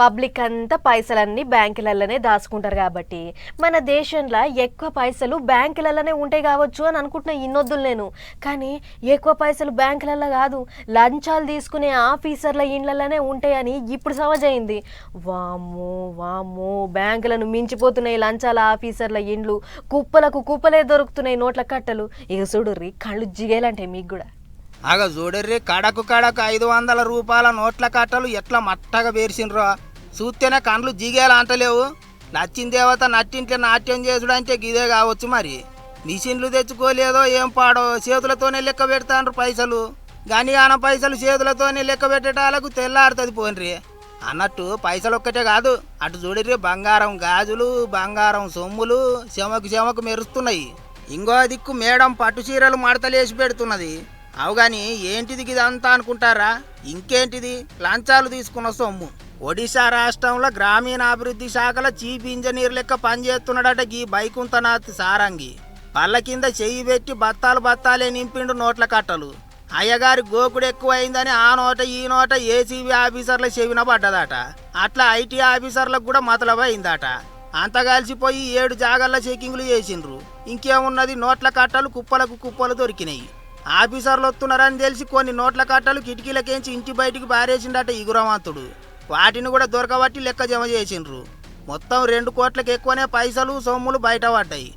Public అంతా పైసలన్నీ బ్యాంకులలోనే దాచుకుంటారు కాబట్టి మన దేశంలో ఎక్కువ పైసలు బ్యాంకులలోనే ఉంటాయి కావచ్చు అని అనుకుంటున్నా ఇన్నొద్దులు నేను. కానీ ఎక్కువ పైసలు బ్యాంకులలో కాదు లంచాలు తీసుకునే ఆఫీసర్ల ఇండ్లలోనే ఉంటాయని ఇప్పుడు సమజైంది. వామ్మో వామ్మో బ్యాంకులను మించిపోతున్నాయి లంచాల ఆఫీసర్ల ఇండ్లు. కుప్పలకు కుప్పలే దొరుకుతున్నాయి నోట్ల కట్టలు. ఇక చూడుర్రి కళ్ళు జిగేలంటే మీకు కూడా. ఆగ చూడర్రి కడకు కడకు ఐదు వందల రూపాయల నోట్ల కట్టలు ఎట్లా మట్టగా పేర్చిండ్రో చూస్తేనే కండ్లు జిగేలా అంటలేవు. నచ్చిన దేవత నట్టింట్లో నాట్యం చేసుడంటే గిదే కావచ్చు మరి. మిషన్లు తెచ్చుకోలేదో ఏం పాడో చేతులతోనే లెక్క పెడతాండ్రు పైసలు. గనిగాన పైసలు చేతులతోనే లెక్క పెట్టేటాలకు తెల్లారుతుంది పోన్రి. అన్నట్టు పైసలు ఒక్కటే కాదు అటు చూడరి బంగారం గాజులు బంగారం సొమ్ములు చెమకు చెమకు మెరుస్తున్నాయి. ఇంకో దిక్కు మేడం పట్టు చీరలు మడతలేసి పెడుతున్నది. అవు కానీ ఏంటిది ఇదంతా అనుకుంటారా? ఇంకేంటిది? లంచాలు తీసుకున్న సొమ్ము. ఒడిశా రాష్ట్రంలో గ్రామీణాభివృద్ధి శాఖలో చీఫ్ ఇంజనీర్ లెక్క పనిచేస్తున్నాడట గీ బైకుంతనాథ్ సారంగి. పళ్ళ కింద చెయ్యి పెట్టి బత్తాలు బత్తాలే నింపిండు నోట్ల కట్టలు. అయ్యగారి గోకుడు ఎక్కువైందని ఆ నోట ఈ నోట ఏసీబీ ఆఫీసర్ల చెవిన పడ్డదట. అట్లా ఐటీ ఆఫీసర్లకు కూడా మతలబైందట. అంత కలిసిపోయి ఏడు జాగల్ల చెకింగ్లు చేసిండ్రు. ఇంకేమున్నది? నోట్ల కట్టలు కుప్పలకు కుప్పలు దొరికినాయి. ఆఫీసర్లు వస్తున్నారని తెలిసి కొన్ని నోట్ల కట్టలు కిటికీలకేంచి ఇంటి బయటికి పారేసిండట ఇగురవంతుడు వాటిని కూడా దొరకబట్టి లెక్క జమ చేసిండ్రు. మొత్తం రెండు కోట్లకు ఎక్కువనే పైసలు సొమ్ములు బయట పడ్డాయి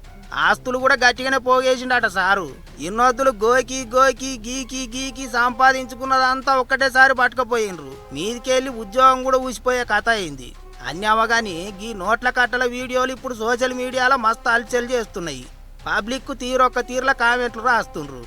ఆస్తులు కూడా గట్టిగానే పోగేసిండట సారు. ఇన్నోద్దులు గోకి గోకి గీకి గీకి సంపాదించుకున్నదంతా ఒక్కటేసారి పట్టుకపోయిండ్రు. మీదికెళ్ళి ఉద్యోగం కూడా ఊసిపోయే కథ అయింది. అన్ని అవగాని గీ నోట్ల కట్టల వీడియోలు ఇప్పుడు సోషల్ మీడియాలో మస్తు అలచల్ చేస్తున్నాయి. పబ్లిక్ తీరొక్క తీరుల కామెంట్లు రాస్తుండ్రు.